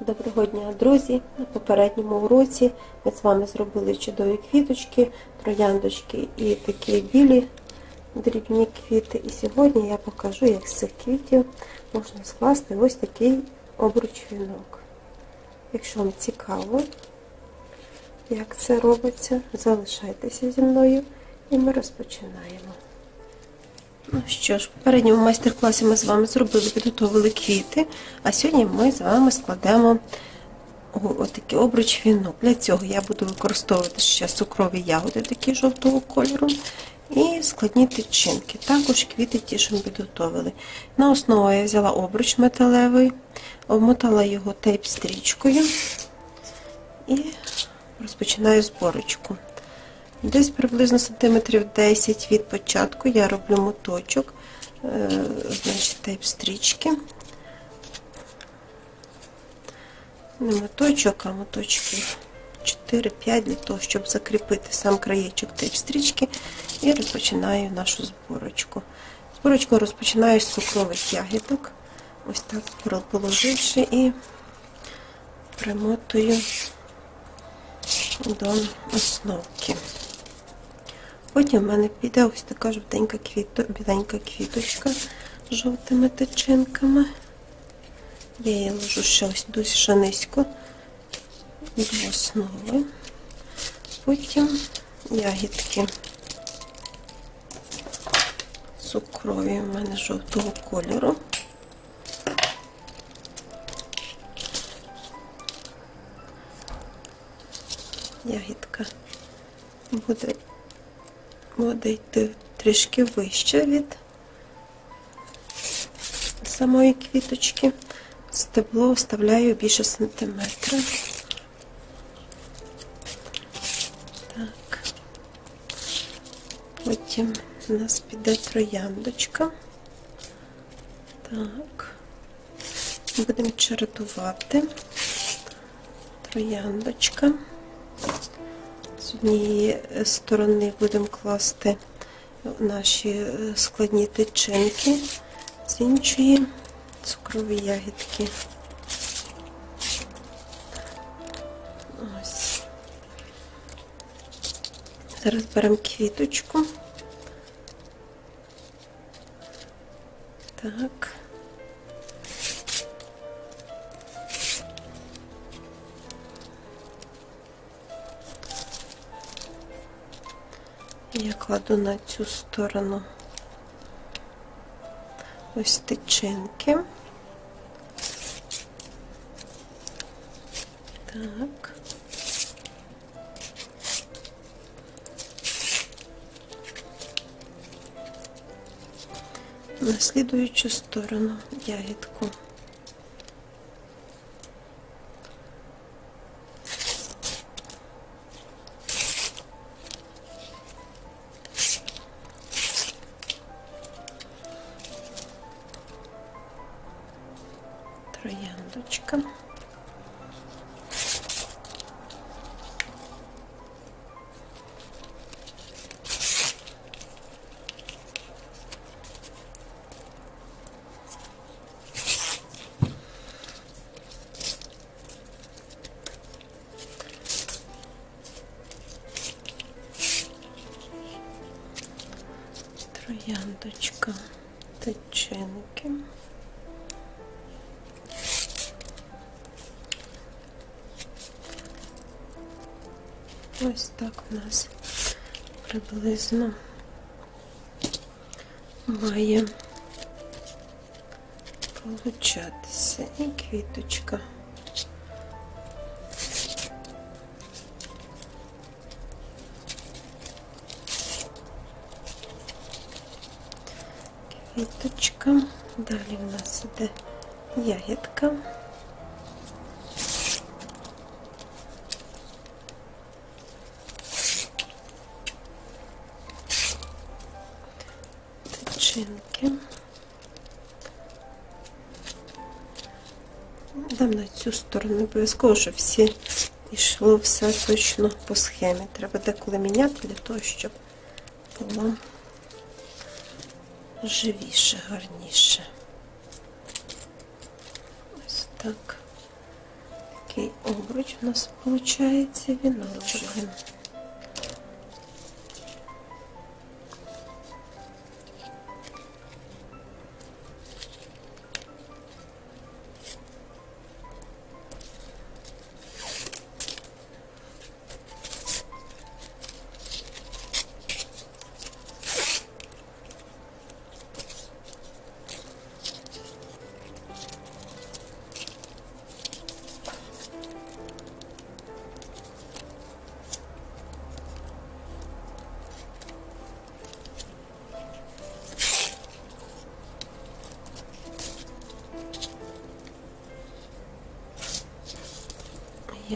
Доброго дня, друзі! На попередньому уроці ми з вами зробили чудові квіточки, трояндочки і такі білі дрібні квіти. І сьогодні я покажу, як з цих квітів можна скласти ось такий обруч вінок. Якщо вам цікаво, як це робиться, залишайтеся зі мною і ми розпочинаємо. Ну що ж, в попередньому майстер-класі ми з вами зробили, підготовили квіти, а сьогодні ми з вами складемо отакий обруч вінок. Для цього я буду використовувати ще цукрові ягоди, такі жовтого кольору, і складні тичинки. Також квіти ті, що ми підготовили. На основу я взяла обруч металевий, обмотала його тейп-стрічкою і розпочинаю зборочку. Десь приблизно сантиметрів 10 від початку я роблю моточок, е, значить, тейп стрічки. Не моточок, а моточки 4-5 для того, щоб закріпити сам краєчок тейп стрічки і розпочинаю нашу зборочку. Зборочку розпочинаю з цукрових ягідок. Ось так положивши і примотую до основки. Потім в мене піде ось така жовтенька квіто, біленька квіточка з жовтими тичинками. Я її ложу ще ось дуже низько до основи. Потім ягідки цукрові в мене жовтого кольору. Ягідка буде буде йти трішки вище від самої квіточки. Стебло вставляю більше сантиметра. Так. Потім у нас піде трояндочка. Так. Будемо чередувати. Трояндочка. З однієї сторони будемо класти наші складні тичинки, з іншої цукрові ягідки. Ось. Зараз беремо квіточку. Так. Я кладу на цю сторону ось тичинки. Так. На слідуючу сторону ягідку. Трояндочка, тичинки. Ось так у нас приблизно має получатися і квіточка. Квіточка, далі в нас іде ягідка. тичинки. Дам на цю сторону, обов'язково, щоб всі йшло все точно по схемі. Треба деколи міняти для того, щоб було живіше, гарніше. Ось так. такий обруч у нас виходить віночок.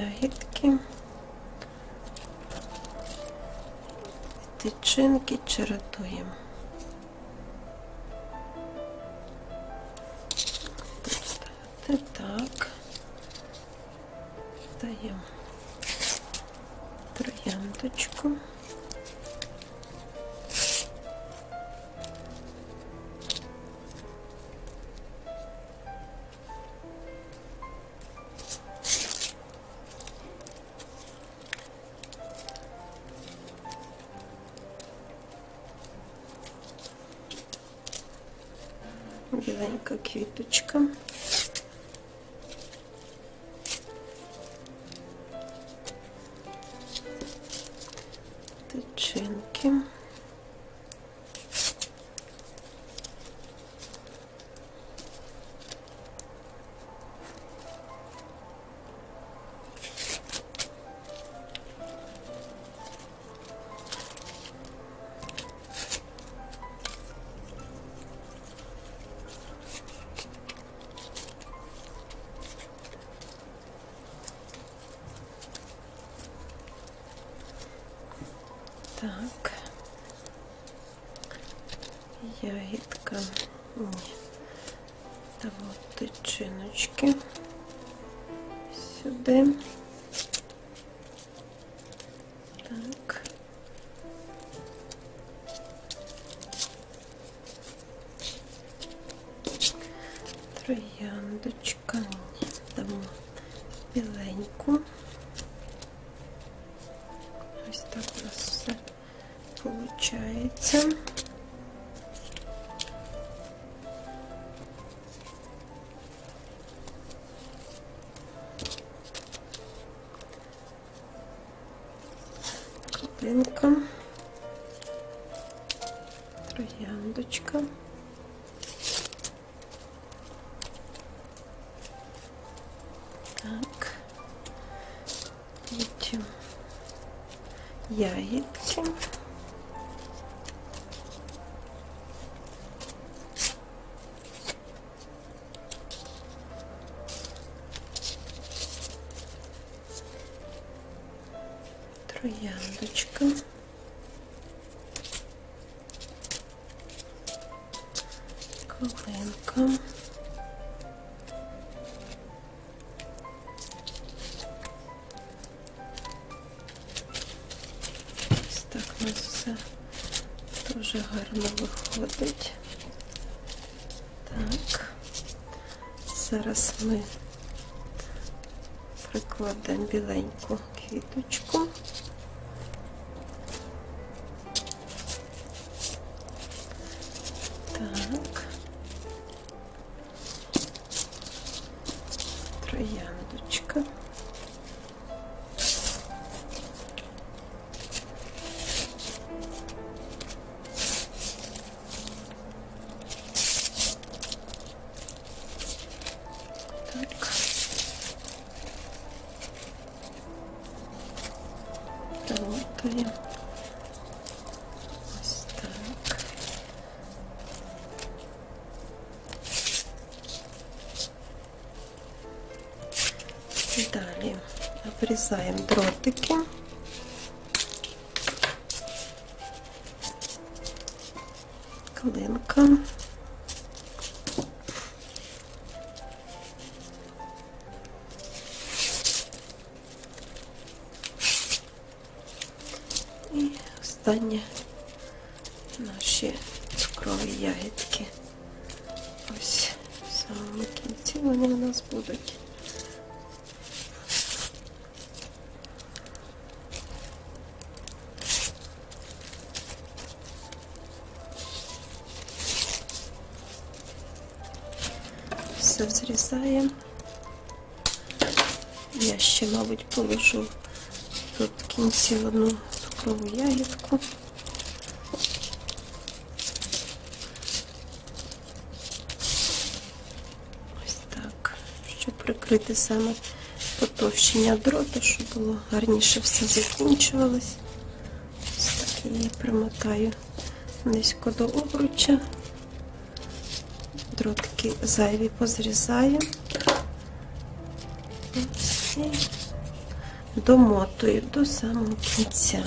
Ягідки, тичинки чередуємо. Так, даємо трояндочку. Біленька квіточка. Так. Ягідка. Ні. Та от тичиночки. Сюди. Так. Трояндочка. Ні. Дамо біленьку. Получається. Каплинка, трояндочка. Так. Потім ягідки. Трояндочка. Калинка. Ось так у нас все дуже гарно виходить. Так, зараз ми прикладемо біленьку квіточку. Замотуємо. Ось так. Далі обрізаємо дротики. Клинка. останнє наші цукрові ягідки. Ось в самому кінці вони у нас будуть. Все зрізаємо. Я ще, мабуть, положу тут в кінці одну цукрову ягідку. Ось так, щоб прикрити саме потовщення дроту, щоб було гарніше все закінчувалось. Ось так її примотаю низько до обруча. Дротики зайві позрізаю. Домотую до самого кінця.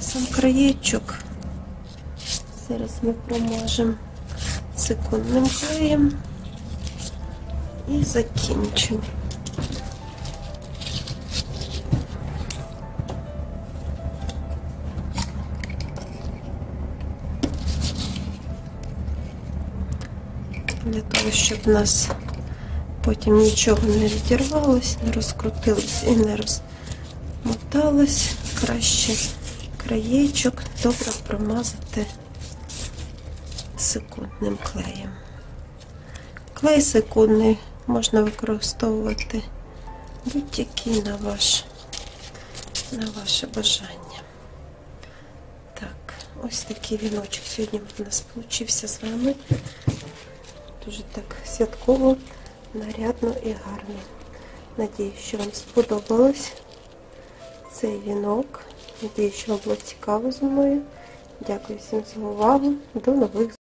Сам краєчок зараз ми промажемо секундним клеєм і закінчимо. Для того, щоб в нас потім нічого не відірвалось, не розкрутилось і не розмоталось, краще краєчок добре промазати секундним клеєм. Клей секундний можна використовувати будь-який на ваш, на ваше бажання. Так, ось такий віночок сьогодні у нас получився з вами. Дуже так святково, нарядно і гарно. Надію, що вам сподобалось цей вінок. Надію, що вам було цікаво зі мною. Дякую всім за увагу. До нових.